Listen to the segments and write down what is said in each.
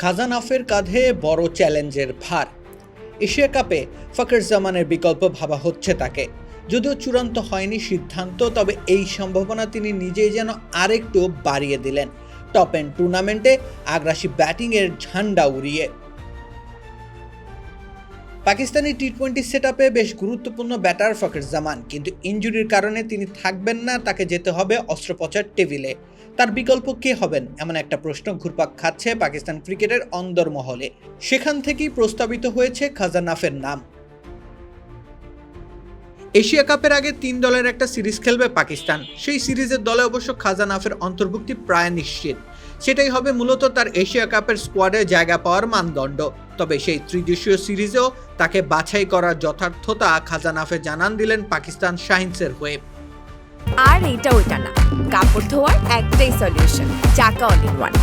খাজানাফের কাঁধে বড় চ্যালেঞ্জের ভার। এশিয়া কাপে ফকের জামানের বিকল্প ভাবা হচ্ছে তাকে। যদিও চূড়ান্ত হয়নি সিদ্ধান্ত, তবে এই সম্ভাবনা তিনি নিজেই যেন আরেকটু বাড়িয়ে দিলেন। টপ এন্ড টুর্নামেন্টে আগ্রাসী ব্যাটিংয়ের ঝান্ডা উড়িয়ে। পাকিস্তানি টি টোয়েন্টি সেট বেশ গুরুত্বপূর্ণ ব্যাটার ফকের জামান, কিন্তু ইঞ্জুরির কারণে তিনি থাকবেন না, তাকে যেতে হবে অস্ত্রোপচার টেবিলে। তার বিকল্প কে হবেন? এমন একটা প্রশ্ন ঘুরপাক খাচ্ছে পাকিস্তান ক্রিকেটের অন্দরমহলে। সেখান থেকেই প্রস্তাবিত হয়েছে খাজানাফের নাম। এশিয়া কাপের আগে তিন দলের একটা সিরিজ খেলবে পাকিস্তান। সেই সিরিজের দলে অবশ্য খাজানাফের অন্তর্ভুক্তি প্রায় নিশ্চিত। সেটাই হবে মূলত তার এশিয়া কাপের স্কোয়াডে জায়গা পাওয়ার মানদণ্ড। তবে সেই ত্রিদেশীয় সিরিজেও তাকে বাছাই করার যথার্থতা খাজানাফে জানান দিলেন পাকিস্তান শাহিনসের হয়ে। আর এটা ওইটা না। কাপড় ধোয়ার একটাই সলিউশন চাকা all in one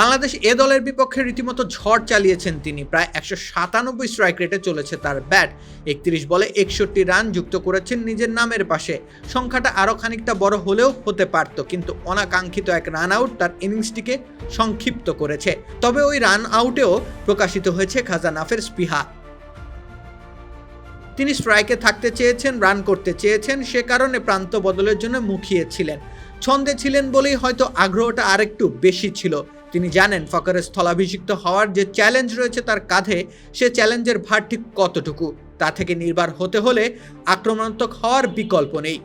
Bangladesh A দলের বিপক্ষে রীতিমতো ঝড় চালিয়েছেন তিনি। প্রায় একশো সাতানব্বই স্ট্রাইক রেটে চলেছে তার ব্যাট একত্রিশ বলে একষট্টি রান যুক্ত করেছেন নিজের নামের পাশে। সংখ্যাটা আরও খানিকটা বড় হলেও হতে পারত, কিন্তু অনাকাঙ্ক্ষিত এক রান আউট তার ইনিংসটিকে সংক্ষিপ্ত করেছে। তবে ওই রান আউটেও প্রকাশিত হয়েছে খাজানাফের স্পিহা। তিনি স্ট্রাইকে থাকতে চেয়েছেন রান করতে চেয়েছেন, সে কারণে প্রান্ত বদলের জন্য মুখিয়েছিলেন ছন্দে ছিলেন বলেই হয়তো আগ্রহটা আরেকটু বেশি ছিল। তিনি জানেন ফকরের স্থলাভিষিক্ত হওয়ার যে চ্যালেঞ্জ রয়েছে তার কাঁধে, সে চ্যালেঞ্জের ভার ঠিক কতটুকু? তা থেকে নির্বার হতে হলে আক্রমণাত্মক হওয়ার বিকল্প নেই।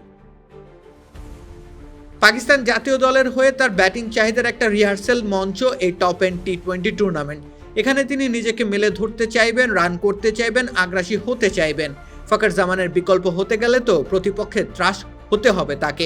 পাকিস্তান জাতীয় দলের হয়ে তার ব্যাটিং চাহিদার একটা রিহার্সেল মঞ্চ এই top end T twenty tournament এখানে তিনি নিজেকে মেলে ধরতে চাইবেন রান করতে চাইবেন, আগ্রাসী হতে চাইবেন। ফকর জামানের বিকল্প হতে গেলে তো প্রতিপক্ষের ত্রাস হতে হবে তাকে।